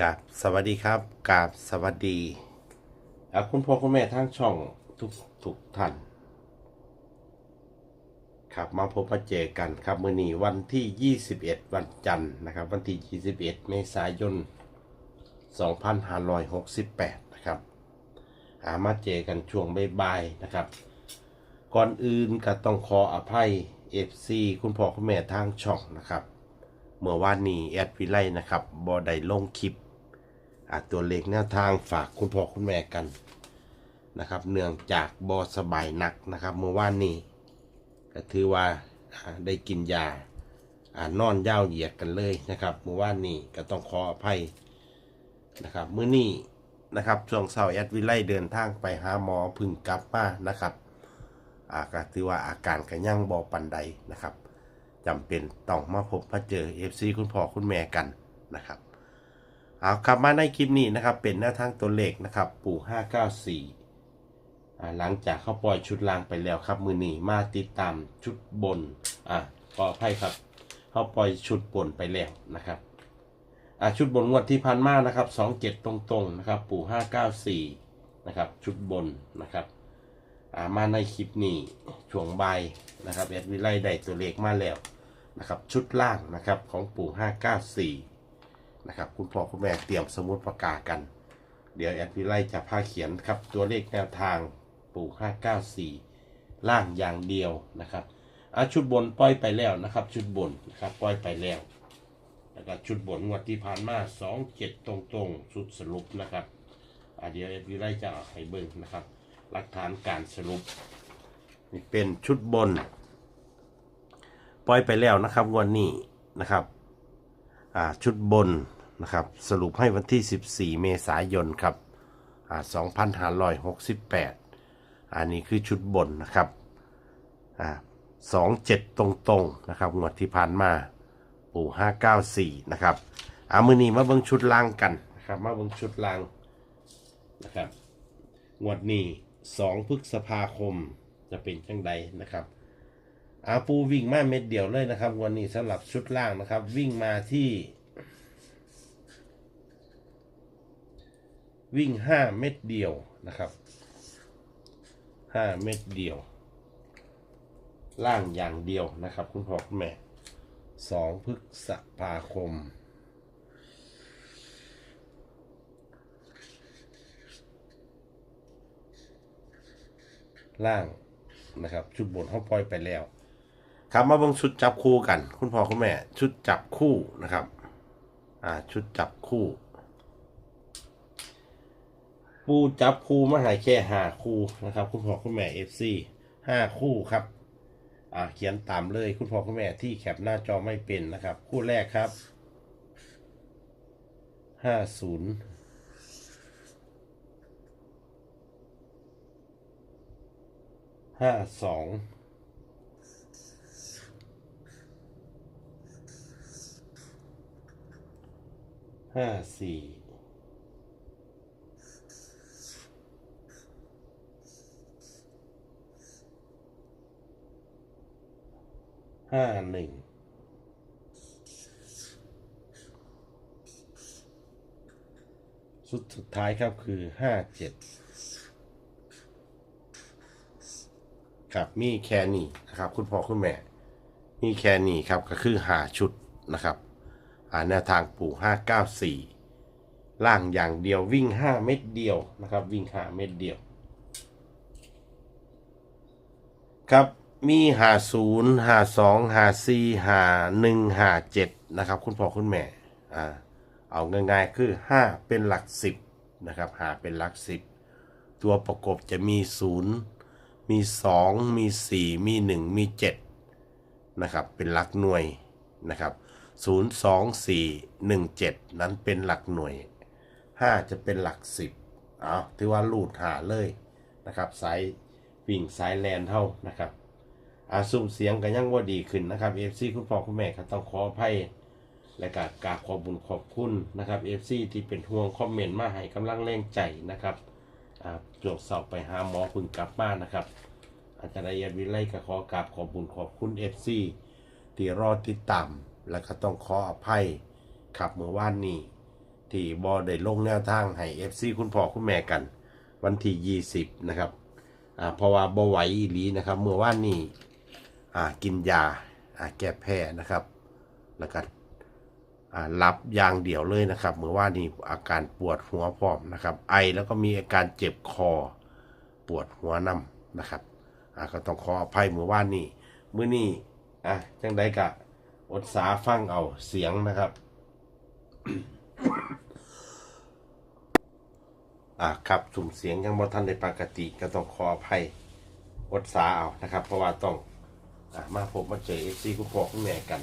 กับสวัสดีครับกับสวัสดีคุณพ่อคุณแม่ทั้งช่องทุกทุกท่านครับมาพบมาเจอกันครับมื้อนี้วันที่ 21 วันจันทร์นะครับ วันที่ 21 เมษายน 2568 นะครับหามาเจอกันช่วงบ่ายๆนะครับ ก่อนอื่นก็ต้องขออภัย FC คุณพ่อคุณแม่ทางช่องนะครับเมื่อวานนี้แอดวิไลนะครับบอได้ลงคลิป อะตัวเลขแนวทางฝากคุณพ่อคุณแม่กันนะครับ เนื่องจากบอสบายหนักนะครับ เมื่อวานนี้ก็ถือว่าได้กินยาอ่านอนยาวเหยียดกันเลยนะครับเมื่อวานนี้ก็ต้องขออภัยนะครับเมื้อนี้นะครับช่วงเช้าแอดวิไลเดินทางไปหาหมอพึ่งกลับมานะครับอ่าก็ถือว่าอาการก็ยังบอปันใดนะครับจำเป็นต้องมาพบมาเจอ FC คุณพ่อคุณแม่กันนะครับ เอากลับมาในคลิปนี้นะครับ เป็นแนวทางตัวเลขนะครับ ปู่ 594อ่าหลังจากเขาปล่อยชุดล่างไปแล้วครับ มือนี้มาติดตามชุดบน อ่าขออภัยครับ เขาปล่อยชุดบนไปแล้วนะครับ อ่าชุดบนงวดที่พันมานะครับ 27 ตรงๆนะครับ ปู่ 594 นะครับ ชุดบนนะครับ อ่ามาในคลิปนี้ช่วงใบนะครับแอดวิไลได้ตัวเลขมาแล้วนะครับ ชุดล่างนะครับของปู่ 594 นะครับ คุณพ่อคุณแม่เตรียมสมุดประกากัน เดี๋ยวแอดวิไลจะพาเขียนครับ ตัวเลขแนวทางปู่594ล่างอย่างเดียวนะครับอ่าชุดบนปล่อยไปแล้วนะครับ ชุดบนนะครับปล่อยไปแล้วแล้วก็ชุดบนงวดที่ผ่านมา27ตรงๆชุดสรุปนะครับอาเดี๋ยวแอดวิไลจะเอาให้เบิ่งนะครับ หลักฐานการสรุปนี่เป็นชุดบน ปล่อยไปแล้วนะครับงวันนี้นะครับอ่าชุดบน นะครับ สรุปให้วันที่ 14 เมษายนครับอ่า2568 อันนี้คือชุดบนนะครับอ่า27 ตรงๆนะครับงวดที่ผ่านมาปู่594 นะครับอามือนี้มาเบิ่งชุดล่างกันนะครับมาเบิ่งชุดล่างนะครับงวดนี้สองพฤษภาคมจะเป็นจังใดนะครับอาปูวิ่งมาเม็ดเดียวเลยนะครับงวันนี้สำหรับชุดล่างนะครับ วิ่งมาที่ วิ่งห้าเม็ดเดียวนะครับห้าเม็ดเดียว ล่างอย่างเดียวนะครับ คุณพ่อคุณแม่สองพฤษภาคมล่างนะครับชุดบนห้องปล่อยไปแล้ว ครับมาเบิ่งชุดจับคู่กัน คุณพ่อคุณแม่ ชุดจับคู่นะครับ อ่าชุดจับคู่ ปูจับคู่มาหายแค่ห้าคู่นะครับ คุณพ่อคุณแม่เอฟซีห้าคู่ครับ อ่าเขียนตามเลยคุณพ่อคุณแม่ที่แคปหน้าจอไม่เป็นนะครับ คู่แรกครับห้าศูนย์ห้าสองห้าสี่ ห้าหนึ่งสุดสุดท้ายครับคือห้าเจ็ดครับมีแคนี้นะครับ คุณพ่อคุณแม่ มีแคนี้ครับก็คือหาชุดนะครับหาแนวทางปู่ห้าเก้าสี่ล่างอย่างเดียววิ่งห้าเม็ดเดียวนะครับ วิ่งห้าเม็ดเดียว ครับ มีหาศูนย์หาสองหาสี่หาหนึ่งหาเจ็ดนะครับ คุณพ่อคุณแม่อ่าเอาง่ายๆคือห้าเป็นหลักสิบนะครับหาเป็นหลักสิบตัวประกบจะมีศูนย์มีสองมีสี่มีหนึ่งมีเจ็ดนะครับเป็นหลักหน่วยนะครับศูนย์สองสี่หนึ่งเจ็ดนั้นเป็นหลักหน่วยห้าจะเป็นหลักสิบเอาถือว่าลูดหาเลยนะครับสายวิ่งสายแลนเท่านะครับ อาซุ่มเสียงกันยังว่าดีขึ้นนะครับเอฟซีคุณพ่อคุณแม่ก็ต้องขออภัยและกากราบขอบุญขอบคุณนะครับเอฟซีที่เป็นห่วงคอมเมนต์มาให้กำลังแรงใจนะครับอ่าจสอบไปหาหมอเพึ่งกลับบ้านนะครับ อาจารย์ยวิไลก็ขอกราบขอบุญขอบคุณเอฟซีที่รอติดตามแล้วก็ต้องขออภัยขับเมื่อวานนี้ที่บอได้ลงแนวทางให้ FC คุณพ่อคุณแม่กัน วันที่ 20 นะครับอ่าเพราะว่าบ่ไหวอีหลีนะครับเมื่อว่านนี้ กินยาแก้แพ้นะครับ แล้วก็รับอย่างเดียวเลยนะครับเมื่อว่านนี้อาการปวดหัวพร้อมนะครับ ไอแล้วก็มีอาการเจ็บคอปวดหัวนำนะครับก็ต้องขออภัยเมื่อว่านนี้มื้อนี้อะจังไดกะอดสาฟังเอาเสียงนะครับอ่าครับสุ่มเสียงยังบ่ทันได้ปกติก็ต้องขออภัยอดสาเอานะครับ เพราะว่าต้อง มาพบมาเจอเอฟซีคุณพ่อคุณแม่กัน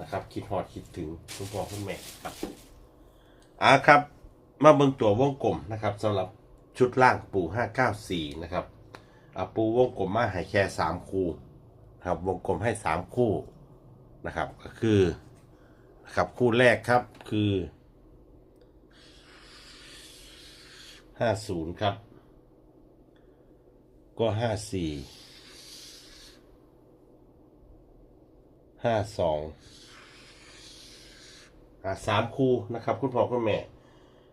นะครับ คิดฮอดคิดถึงคุณพ่อคุณแม่ครับอะครับ มาเบิ่งตัววงกลมนะครับสำหรับชุดล่างปูห้าเก้าสี่นะครับอะปูวงกลมมาให้แค่มคู่ครับวงกลมให้สามคู่นะครับ ก็คือครับคู่แรกครับคือห้าศูนย์ครับ ก็ห้าสี่ ห้าสองอ่าสามคู่นะครับ คุณพ่อคุณแม่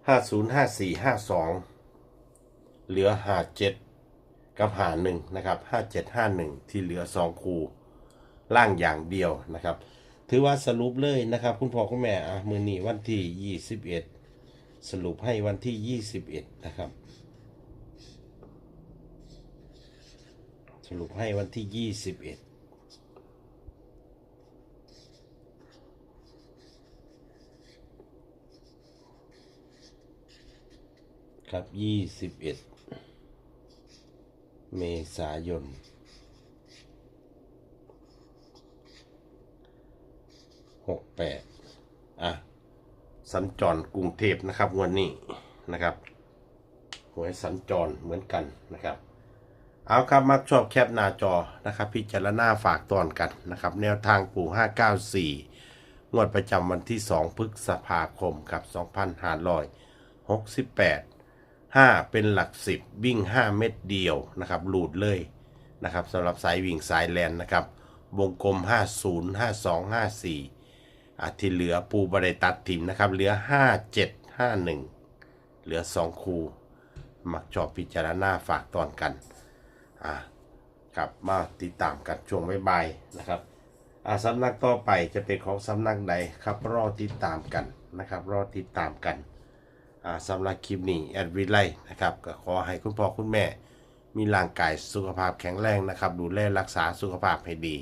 ห้าศูนย์ห้าสี่ห้าสองเหลือห้าเจ็ดกับหาหนึ่งนะครับห้าเจ็ดห้าหนึ่งที่เหลือสองคู่ล่างอย่างเดียวนะครับ ถือว่าสรุปเลยนะครับ คุณพ่อคุณแม่อะมือนี้วันที่ยี่สิบเอ็ดสรุปให้วันที่21นะครับสรุปให้วันที่ 21 ครับ21เมษายน68อะ สัญจรกรุงเทพนะครับวันนี้นะครับหวยสัญจรเหมือนกันนะครับ เอาครับ มักชอบแคปหน้าจอนะครับ พิจารณาฝากตอนกันนะครับ แนวทางปู่594งวดประจำวันที่2พฤษภาคมครับ2568 5 เป็นหลัก 10 วิ่ง 5 เม็ดเดียวนะครับหลูดเลยนะครับสำหรับสายวิ่งสายแลนนะครับ วงกลม 50 52 54อาที่เหลือปูบริตัดถิ่มนะครับ เหลือ 5 7 5 1 เหลือ 2 คูมักชอบพิจารณาฝากตอนกันอ่าครับมาติดตามกันช่วงบ่ายๆนะครับอ่าสำนักต่อไปจะเป็นของสำนักใดครับรอติดตามกันนะครับ รอติดตามกัน สำหรับคลิปนี้แอดวิไลนะครับก็ขอให้คุณพ่อคุณแม่ มีร่างกายสุขภาพแข็งแรงนะครับดูแลรักษาสุขภาพให้ดี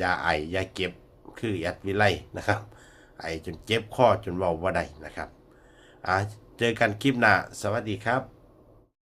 ยาไอยาเก็บคือแอดวิไลนะครับ ไอจนเจ็บข้อจนเบาว่าได้นะครับเจอกันคลิปหน้าสวัสดีครับ